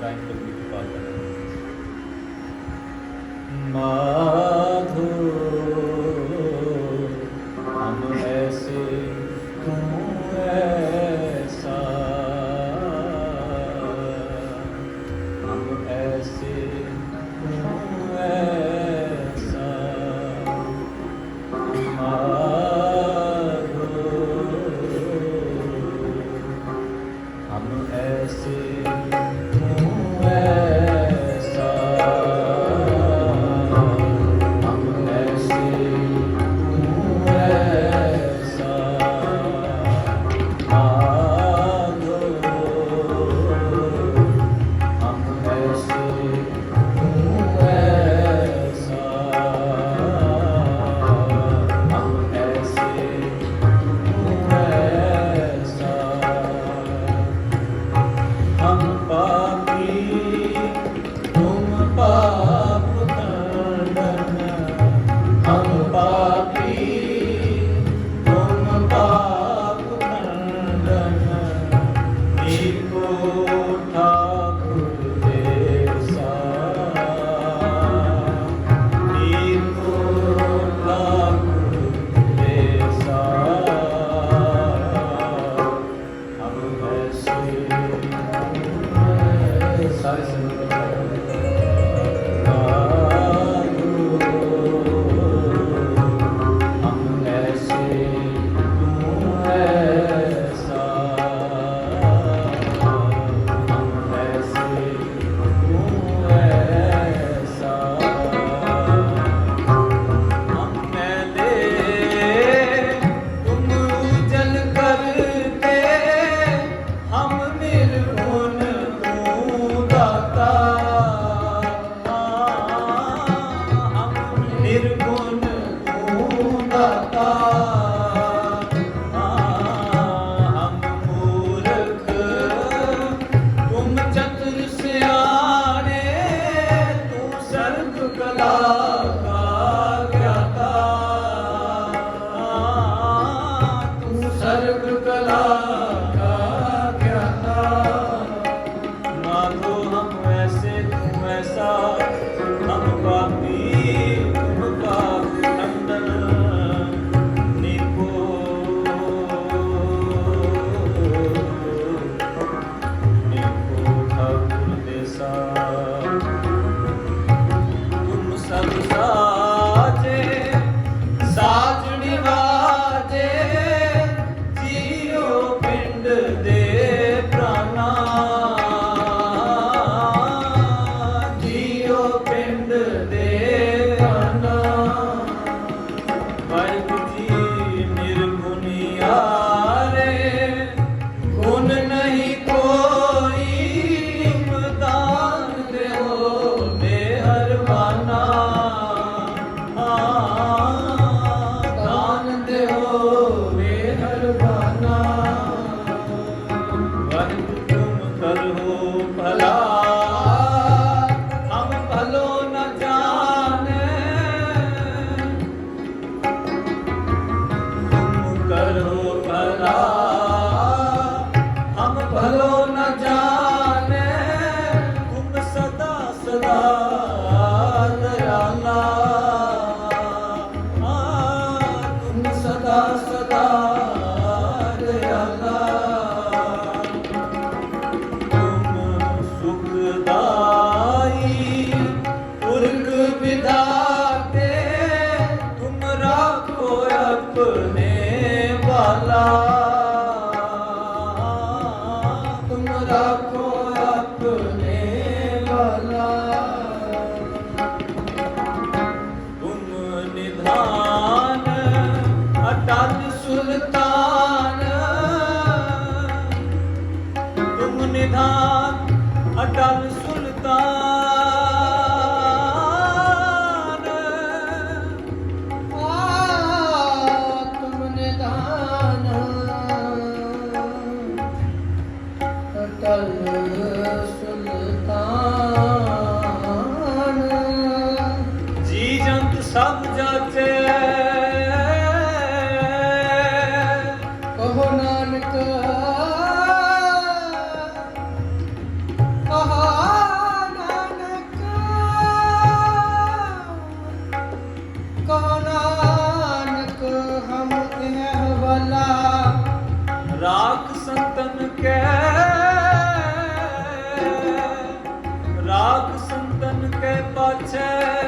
गायन करने की സാധിച്ചത് 아빠 লক্ষ্য ਸਭ ਨਾਨਕ ਕਹਾ ਨਾਨਕ ਹਮ ਇਹ ਰਾਖ ਸੰਤਨ ਕੈ ਰਾਖ ਸੰਤਨ ਕੈ ਪਾਛੇ